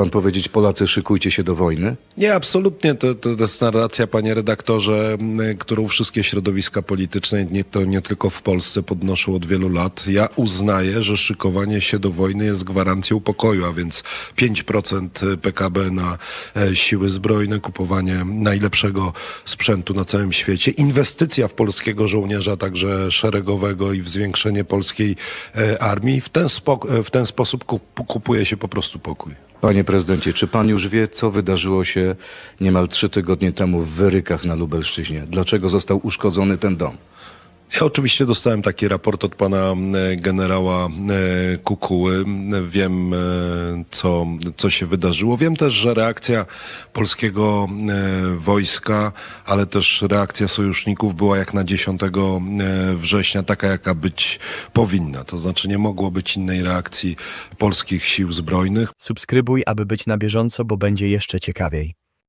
Pan powiedzieć, Polacy, szykujcie się do wojny? Nie, absolutnie. To, to, jest narracja, panie redaktorze, którą wszystkie środowiska polityczne, nie, to nie tylko w Polsce, podnoszą od wielu lat. Ja uznaję, że szykowanie się do wojny jest gwarancją pokoju, a więc 5% PKB na e, siły zbrojne, kupowanie najlepszego sprzętu na całym świecie, inwestycja w polskiego żołnierza, także szeregowego i w zwiększenie polskiej e, armii. W ten, w ten sposób kup- kupuje się po prostu pokój. Panie prezydencie, czy pan już wie, co wydarzyło się niemal trzy tygodnie temu w Wyrykach na Lubelszczyźnie? Dlaczego został uszkodzony ten dom? Ja oczywiście dostałem taki raport od pana e, generała e, Kukuły. Wiem, e, co, co się wydarzyło. Wiem też, że reakcja polskiego wojska, ale też reakcja sojuszników była jak na 10 e, września taka, jaka być powinna. To znaczy nie mogło być innej reakcji polskich sił zbrojnych. Subskrybuj, aby być na bieżąco, bo będzie jeszcze ciekawiej.